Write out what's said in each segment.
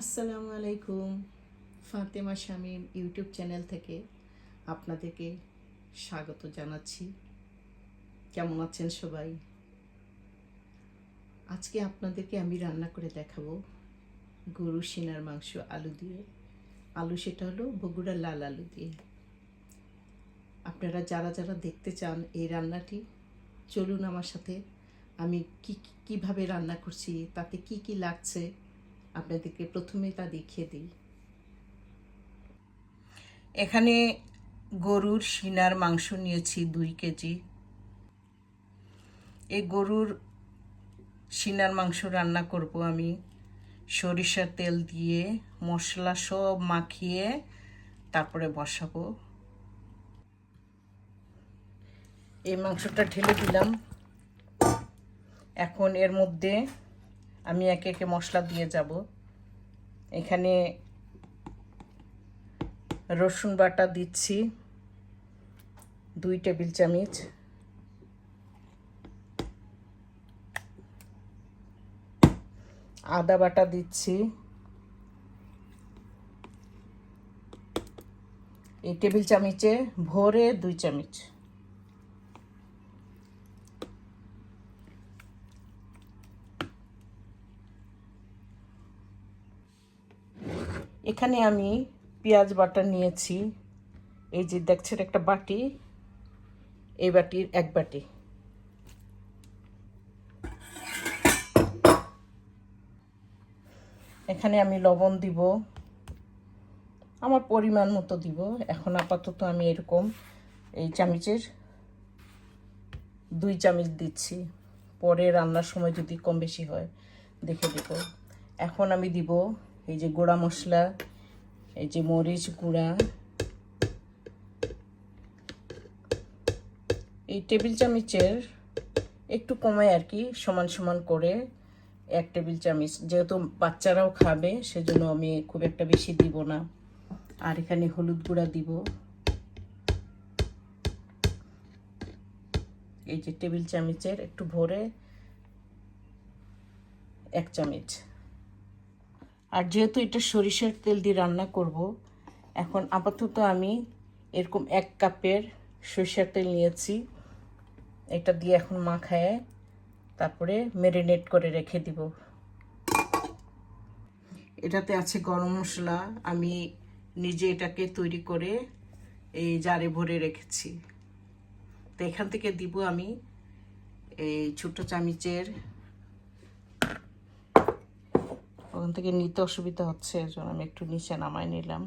আসসালামু আলাইকুম, Fatema Shamim YouTube channel থেকে আপনাদেরকে স্বাগত জানাচ্ছি। কেমন আছেন সবাই? আজকে আপনাদেরকে আমি রান্না করে দেখাবো গরু সিনার মাংস আলু দিয়ে। আলু সেটা হলো বগুড়া লাল আলু দিয়ে। আপনারা যারা যারা দেখতে চান এই রান্নাটি, চলুন আমার সাথে আমি কি কীভাবে রান্না করছি, তাতে কি কি লাগছে আপনাদেরকে প্রথমে তা দেখিয়ে দিই। এখানে গরুর সিনার মাংস নিয়েছি দুই কেজি। এই গরুর সিনার মাংস রান্না করব আমি। সরিষার তেল দিয়ে মশলা সব মাখিয়ে তারপরে বসাবো। এই মাংসটা ঢেলে দিলাম। এখন এর মধ্যে আমি একে একে মশলা দিয়ে যাব। এখানে রসুন বাটা দিচ্ছি, দুই টেবিল চামচ। আদা বাটা দিচ্ছি। এই টেবিল চামচে ভরে দুই চামচ। এখানে আমি পেঁয়াজ বাটা নিয়েছি। এই যে দেখছেন একটা বাটি, এই বাটির এক বাটি। এখানে আমি লবণ দিব। আমার পরিমাণ মতো দিব। এখন আপাতত আমি এরকম এই চামচের দুই চামচ দিচ্ছি। পরে রান্নার সময় যদি কম বেশি হয়, দেখে দেব এখন আমি দিব এই যে গোড়া মশলা, এই যে মরিচ গুঁড়া, এই টেবিল চামচের একটু কমায় আর কি, সমান সমান করে এক টেবিল চামচ। যেহেতু বাচ্চারাও খাবে, সেজন্য আমি খুব একটা বেশি দিব না। আর এখানে হলুদ গুঁড়া দিব। এই যে টেবিল চামচের একটু ভরে এক চামচ। আর যেহেতু এটা সরিষার তেল দিয়ে রান্না করব, এখন আপাতত আমি এরকম এক কাপের সরিষার তেল নিয়েছি। এটা দিয়ে এখন মাখায় তারপরে ম্যারিনেট করে রেখে দিব। এটাতে আছে গরম মশলা। আমি নিজে এটাকে তৈরি করে এই জারে ভরে রেখেছি। তো এখান থেকে দিব আমি এই ছোটো চামিচের ওখান থেকে নিতে অসুবিধা হচ্ছে, এর জন্য আমি একটু নিচে নামাই নিলাম।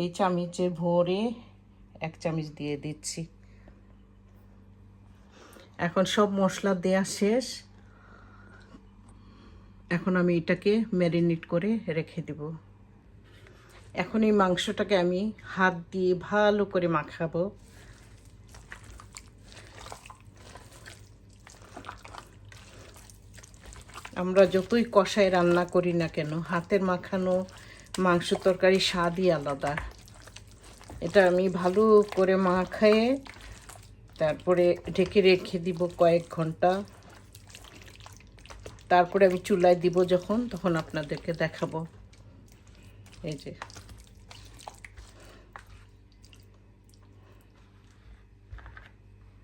এই চামিচে ভরে এক চামিচ দিয়ে দিচ্ছি। এখন সব মশলা দেয়া শেষ। এখন আমি এটাকে ম্যারিনেট করে রেখে দেব। এখন এই মাংসটাকে আমি হাত দিয়ে ভালো করে মাখাবো। আমরা যতই কষায় রান্না করি না কেন, হাতের মাখানো মাংস তরকারি স্বাদই আলাদা। এটা আমি ভালো করে মাখায়ে তারপরে ঢেকে রেখে দিব কয়েক ঘণ্টা। তারপরে আমি চুলায় দিব যখন, তখন আপনাদেরকে দেখাবো। এই যে।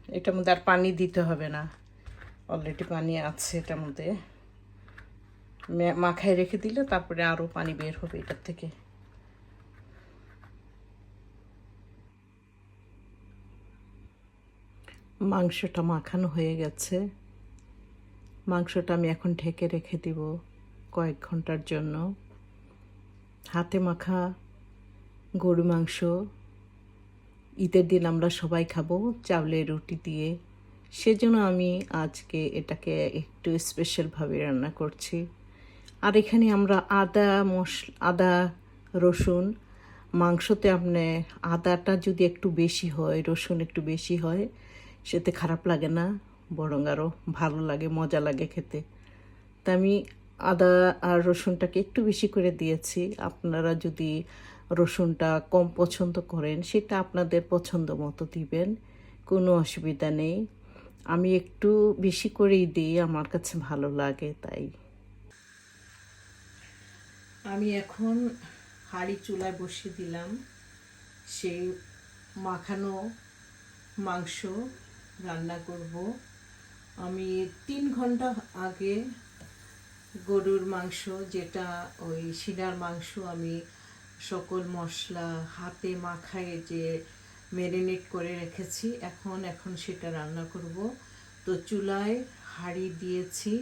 এটার মধ্যে আর পানি দিতে হবে না। অলরেডি পানি আছে এটার মধ্যে। মাখায় রেখে দিলে তারপরে আরও পানি বের হবে এটার থেকে। মাংসটা মাখানো হয়ে গেছে। মাংসটা আমি এখন ঢেকে রেখে দিব কয়েক ঘণ্টার জন্য। হাতে মাখা গরু মাংস, ঈদের দিন আমরা সবাই খাব চাউলের রুটি দিয়ে। সেজন্য আমি আজকে এটাকে একটু স্পেশালভাবে রান্না করছি। আর এখানে আমরা আদা, মশ, আদা, রসুন, মাংসতে আপনি আদাটা যদি একটু বেশি হয়, রসুন একটু বেশি হয়, সেতে খারাপ লাগে না, বরং আরও ভালো লাগে, মজা লাগে খেতে। তা আমি আদা আর রসুনটাকে একটু বেশি করে দিয়েছি। আপনারা যদি রসুনটা কম পছন্দ করেন, সেটা আপনাদের পছন্দ মতো দিবেন, কোনো অসুবিধা নেই। আমি একটু বেশি করেই দিই, আমার কাছে ভালো লাগে, তাই। আমি এখন হাঁড়ি চুলায় বসিয়ে দিলাম সেই মাখানো মাংস রান্না করব। আমি তিন ঘণ্টা আগে গরুর মাংস, যেটা ওই শিনার মাংস আমি সকল মশলা হাতে মাখায় যে ম্যারিনেট করে রেখেছি, এখন এখন সেটা রান্না করব। তো চুলায় হাঁড়ি দিয়েছি।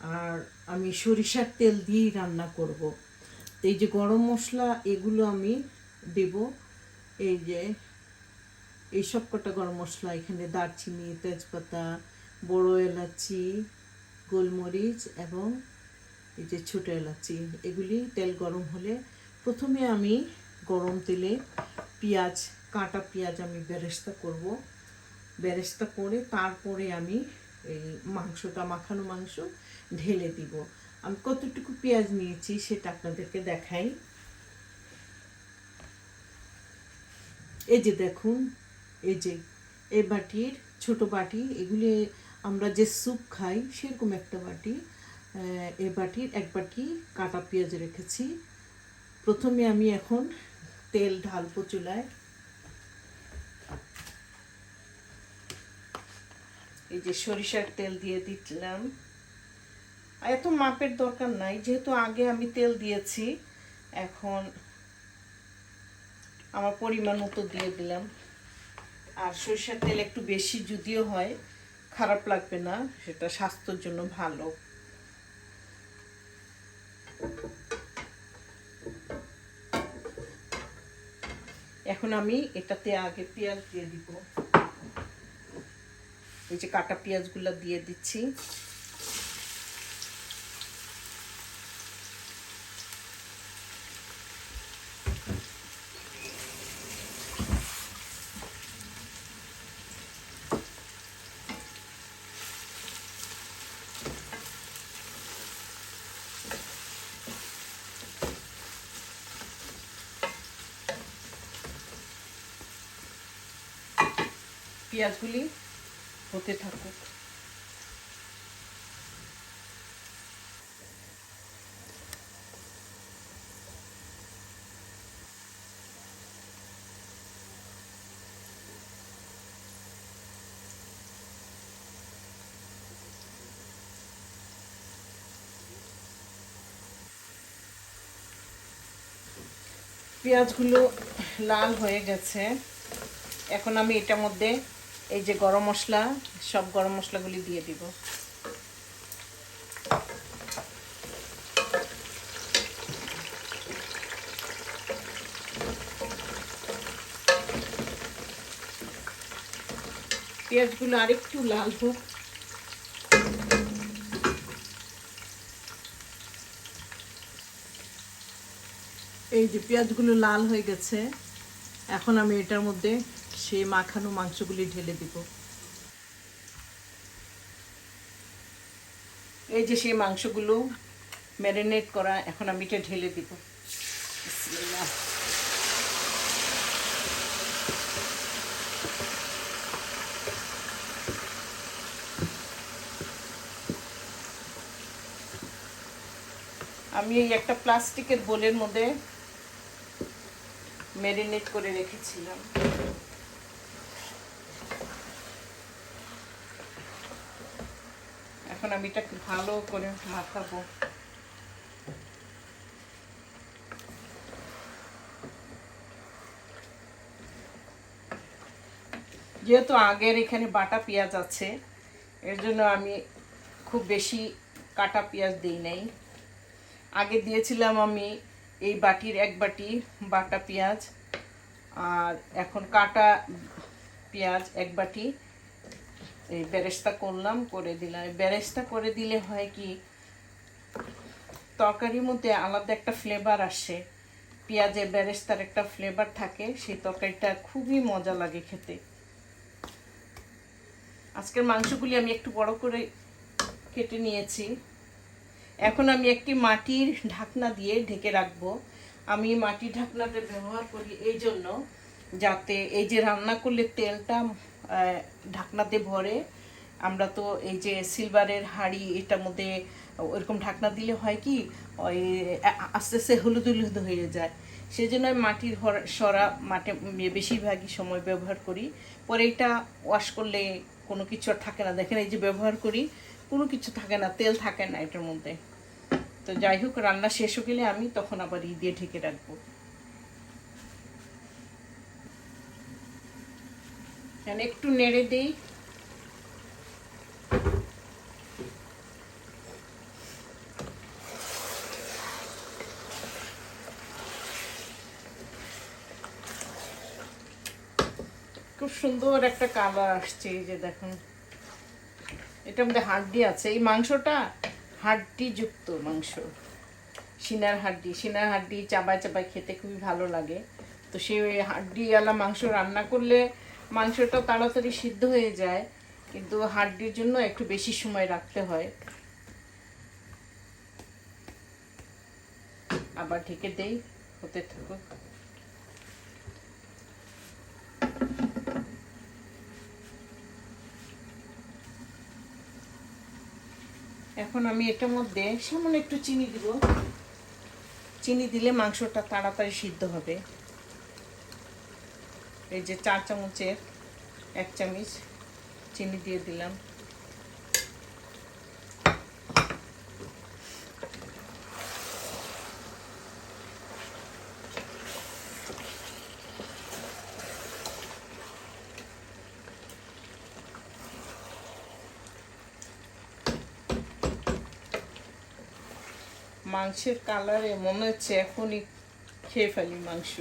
আর আমি সরিষার তেল দিয়েই রান্না করব। এই যে গরম মশলা, এগুলো আমি দেব। এই যে এই সব কটা গরম মশলা, এখানে দারচিনি, তেজপাতা, বড় এলাচি, গোলমরিচ এবং এই যে ছোটো এলাচি, এগুলি তেল গরম হলে প্রথমে আমি গরম তেলে পেঁয়াজ, কাটা পেঁয়াজ আমি বেরেস্তা করব। বেরেস্তা করে তারপরে আমি এই মাংসটা, মাখানো মাংস ঢেলে দিব। আমি কতটুকু পেঁয়াজ নিয়েছি সেটা আপনাদেরকে দেখাই। এই যে দেখুন, এই যে এই বাটির ছোট বাটি, এগুলি আমরা যে স্যুপ খাই সেরকম একটা বাটি। এই বাটির এক বাটি কাটা পেঁয়াজ রেখেছি। প্রথমে আমি এখন তেল ঢালবো চুলায়। এই যে সরিষার তেল দিয়ে দিলাম। এত মাপের দরকার নাই, যেহেতু আগে আমি তেল দিয়েছি, এখন আমার পরিমাণ মতো দিয়ে দিলাম। আর সরিষার তেল একটু বেশি যদিও হয়, খারাপ লাগবে না, সেটা স্বাস্থ্যের জন্য ভালো। এখন আমি এটাতে আগে পেঁয়াজ দিয়ে দিব। এই যে কাটা পেঁয়াজগুলো দিয়ে দিচ্ছি। পেঁয়াজগুলি হতে থাকুক। পেঁয়াজগুলো লাল হয়ে গেছে। এখন আমি এটার মধ্যে এই যে গরম মশলা, সব গরম মশলাগুলি দিয়ে দিব। পেঁয়াজগুলো আরেকটু লাল হোক। এই যে পেঁয়াজগুলো লাল হয়ে গেছে, এখন আমি এটার মধ্যে সেই মাখানো মাংসগুলি ঢেলে দিব। এই যে সেই মাংসগুলো ম্যারিনেট করা, এখন আমি এটা ঢেলে দিব। আমি এই একটা প্লাস্টিকের বোলের মধ্যে ম্যারিনেট করে রেখেছিলাম। এখন আমি এটা ভালো করে মাখাবো। যেহেতু আগের এখানে বাটা পেঁয়াজ আছে, এর জন্য আমি খুব বেশি কাটা পেঁয়াজ দিই নাই। আগে দিয়েছিলাম আমি এই বাটির এক বাটি বাটা পেঁয়াজ, আর এখন কাটা পেঁয়াজ এক বাটি। এই বেরেস্তা করলাম, করে দিলাম। বেরেস্তা করে দিলে হয় কি, তরকারির মধ্যে আলাদা একটা ফ্লেভার আসে। পেঁয়াজের বেরেস্তার একটা ফ্লেভার থাকে, সেই তরকারিটা খুবই মজা লাগে খেতে। আজকের মাংসগুলি আমি একটু বড় করে কেটে নিয়েছি। এখন আমি একটি মাটির ঢাকনা দিয়ে ঢেকে রাখব। আমি মাটির ঢাকনাটা ব্যবহার করি এই জন্য, যাতে এই যে রান্না করলে তেলটা ঢাকনাতে ভরে। আমরা তো এই যে সিলভারের হাঁড়ি, এটার মধ্যে ওরকম ঢাকনা দিলে হয় কি, ওই, আস্তে আস্তে হলুদ হলুদ হয়ে যায়। সেই জন্য মাটির সরা মাঠে বেশিরভাগই সময় ব্যবহার করি। পরে এটা ওয়াশ করলে কোনো কিছু আর থাকে না। দেখেন এই যে ব্যবহার করি, কোনো কিছু থাকে না, তেল থাকে না এটার মধ্যে। তো যাই হোক, রান্না শেষ হয়ে গেলে আমি তখন আবার ই দিয়ে ঢেকে রাখব। এখন একটু নেড়ে দিই। খুব সুন্দর একটা কালার আসছে এই যে দেখুন। এটার মধ্যে হাড্ডি আছে। এই মাংসটা হাড্ডি যুক্ত মাংস। সিনার হাড্ডি। সিনার হাড্ডি চাবায় চাবায় খেতে খুবই ভালো লাগে। তো সেই হাড্ডিওয়ালা মাংস রান্না করলে মাংসটা তাড়াতাড়ি সিদ্ধ হয়ে যায়, কিন্তু হাড্ডির জন্য একটু বেশি সময় রাখতে হয়। আবার ঢেকে দেই, হতে থাকুক। এখন আমি এটার মধ্যে সামান্য একটু চিনি দিব। চিনি দিলে মাংসটা তাড়াতাড়ি সিদ্ধ হবে। এই যে চার চামচের এক চামচ চিনি দিয়ে দিলাম। মাংসের কালারে মনে হচ্ছে এখনই খেয়ে ফেলি মাংস।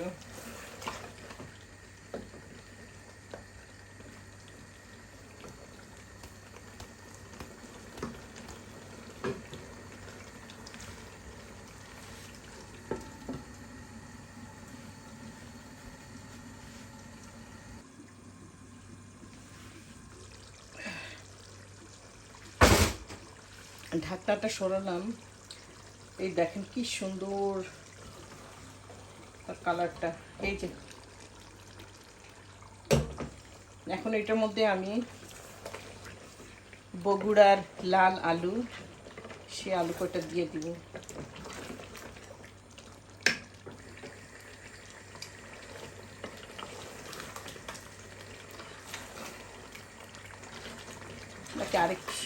ঢাকনাটা সরালাম। এই দেখেন কি সুন্দর কালারটা। এই যে। এখন এটার মধ্যে আমি বগুড়ার লাল আলু, সে আলু কটা দিয়ে দিব।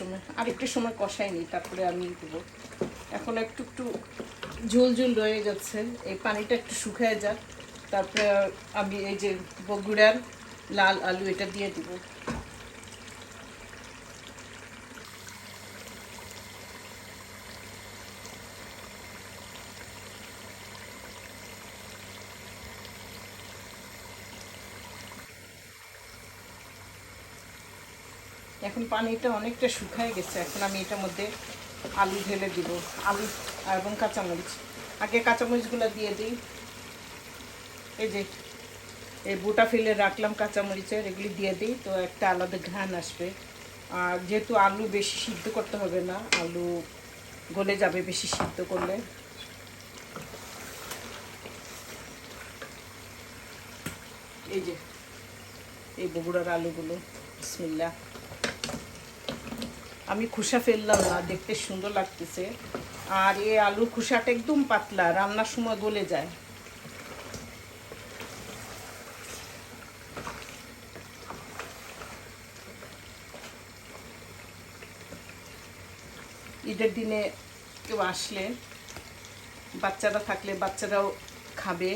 সময় আরেকটু সময় কষাই নিই তারপরে আমি দেবো। এখন একটু একটু ঝোল ঝোল রয়ে যাচ্ছে, এই পানিটা একটু শুকিয়ে যাক, তারপরে আমি এই যে বগুড়ার লাল আলু এটা দিয়ে দিব। এখন পানিটা অনেকটা শুকায় গেছে, এখন আমি এটার মধ্যে আলু ঢেলে দিব, আলু এবং কাঁচামরিচ। আগে কাঁচামরিচগুলো দিয়ে দিই। এই যে, এই বুটা ফেলে রাখলাম কাঁচামরিচের, এগুলি দিয়ে দিই, তো একটা আলাদা ঘ্রাণ আসবে। আর যেহেতু আলু বেশি সিদ্ধ করতে হবে না, আলু গলে যাবে বেশি সিদ্ধ করলে। এই যে, এই বগুড়ার আলুগুলো বিসমিল্লা আমি খুসা ফেললাম না, দেখতে সুন্দর লাগতেছে। আর এই আলুর খুসাটা একদম পাতলা, রান্নার সময় গলে যায়। ঈদের দিনে কেউ আসলে বাচ্চারা থাকলে বাচ্চারাও খাবে,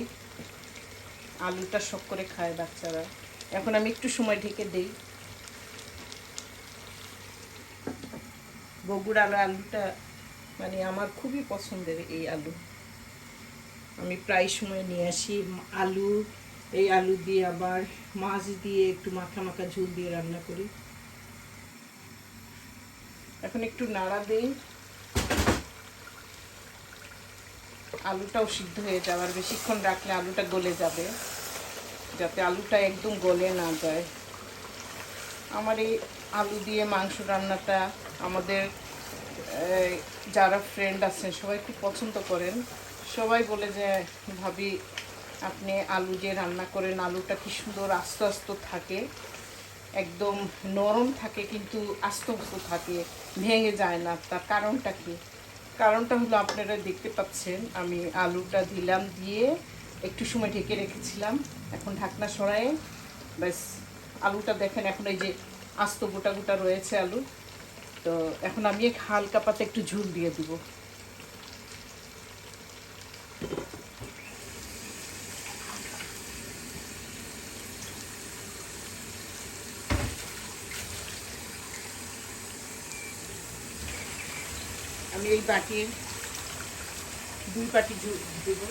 আলুটা শখ করে খায় বাচ্চারা। এখন আমি একটু সময় ঢেকে দিই। বগুড়ার আলুটা মানে আমার খুবই পছন্দের এই আলু। আমি প্রায় সময় নিয়ে আসি আলু, এই আলু দিয়ে আবার মাছ দিয়ে একটু মাখা মাখা ঝোল দিয়ে রান্না করি। এখন একটু নাড়া দিই। আলুটাও সিদ্ধ হয়ে যাবে, আর বেশিক্ষণ রাখলে আলুটা গলে যাবে, যাতে আলুটা একদম গলে না যায়। আমার এই আলু দিয়ে মাংস রান্নাটা আমাদের যারা ফ্রেন্ড আছেন, সবাই খুব পছন্দ করেন। সবাই বলে যে, ভাবি, আপনি আলু যে রান্না করেন, আলুটা কি সুন্দর আস্তে আস্তে থাকে। একদম নরম থাকে, কিন্তু আস্ত আস্ত থাকে, ভেঙে যায় না। তার কারণটা কি? কারণটা হলো আপনারা দেখতে পাচ্ছেন, আমি আলুটা দিলাম দিয়ে একটু সময় ঢেকে রেখেছিলাম। এখন ঢাকনা সরায়ে, ব্যাস, আলুটা দেখেন, এখন এই যে আস্ত গোটা গোটা রয়েছে আলু। তো এখন আমি হালকা পাতে একটু ঝুল দিয়ে দিব। আমি এই বাটির দুই বাটি ঝুল দেব।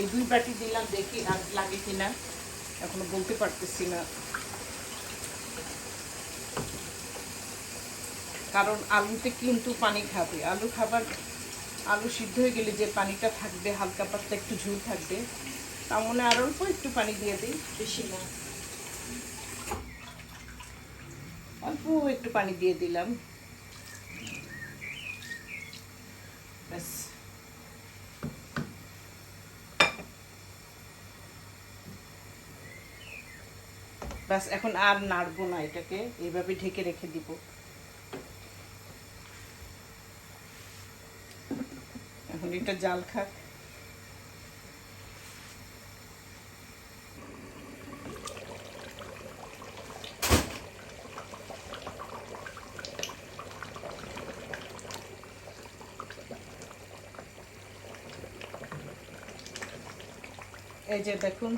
এই দুই বাটি দিলাম, দেখি আর লাগে কিনা। এখনও বলতে পারতেছি না। কারণ আলুতে কিন্তু পানি খাবে। আলু খাবার, আলু সিদ্ধ হয়ে গেলে যে পানিটা থাকবে, হালকা পাতলা একটু ঝুল থাকবে, তার মনে আর অল্প একটু পানি দিয়ে দিই, বেশি না। অল্প একটু পানি দিয়ে দিলাম ব্যাস ব্যাস এখন আর নাড়বো না এটাকে এইভাবে ঢেকে রেখে দিব। এখন এটা জাল খাক। এই যে দেখুন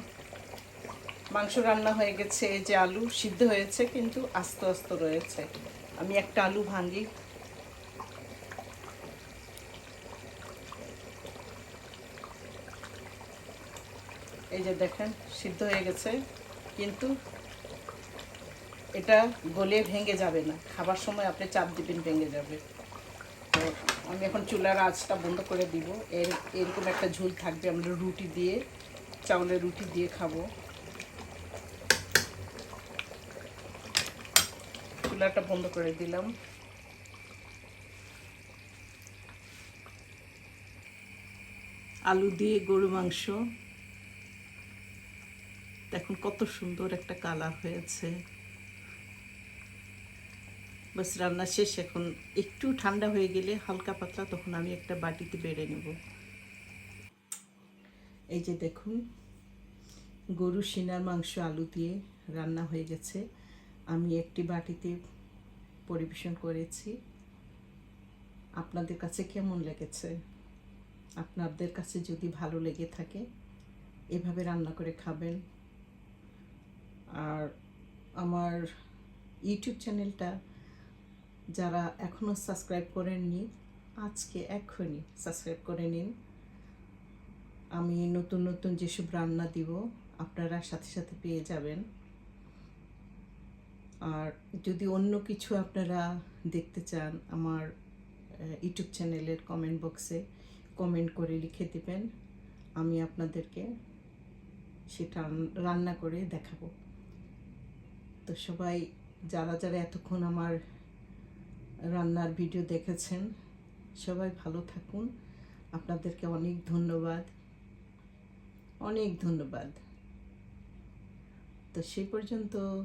মাংস রান্না হয়ে গেছে, এই যে আলু সিদ্ধ হয়েছে, কিন্তু আস্ত আস্ত রয়েছে। আমি একটা আলু ভাঙি। এই যে দেখেন, সিদ্ধ হয়ে গেছে, কিন্তু এটা গলে ভেঙে যাবে না। খাবার সময় আপনি চাপ দিবেন, ভেঙে যাবে। তো আমি এখন চুলার আঁচটা বন্ধ করে দিব। এর, এরকম একটা ঝোল থাকবে, আমরা রুটি দিয়ে, চাউলের রুটি দিয়ে খাব। চুলাটা বন্ধ করে দিলাম। আলু দিয়ে গরু মাংস। দেখুন কত সুন্দর একটা কালার হয়েছে। বাস রান্না শেষ, এখন একটু ঠান্ডা হয়ে গেলে হালকা পাতলা, তখন আমি একটা বাটিতে বেড়ে নেব। এই যে দেখুন, গরু, সিনার, মাংস, আলু দিয়ে রান্না হয়ে গেছে। আমি একটি বাটিতে পরিবেশন করেছি। আপনাদের কাছে কেমন লেগেছে? আপনাদের কাছে যদি ভালো লেগে থাকে, এভাবে রান্না করে খাবেন। আর আমার ইউটিউব চ্যানেলটা যারা এখনও সাবস্ক্রাইব করেননি, আজকে এক্ষুনি সাবস্ক্রাইব করে নিন। আমি নতুন নতুন যেসব রান্না দিব, আপনারা সাথে সাথে পেয়ে যাবেন। আর যদি অন্য কিছু আপনারা দেখতে চান, আমার ইউটিউব চ্যানেলের কমেন্ট বক্সে কমেন্ট করে লিখে দেবেন। আমি আপনাদেরকে সেটা রান্না করে দেখাবো। তো সবাই, যারা যারা এতক্ষণ আমার রান্নার ভিডিও দেখেছেন, সবাই ভালো থাকুন। আপনাদেরকে অনেক ধন্যবাদ। অনেক ধন্যবাদ। তো সেই পর্যন্ত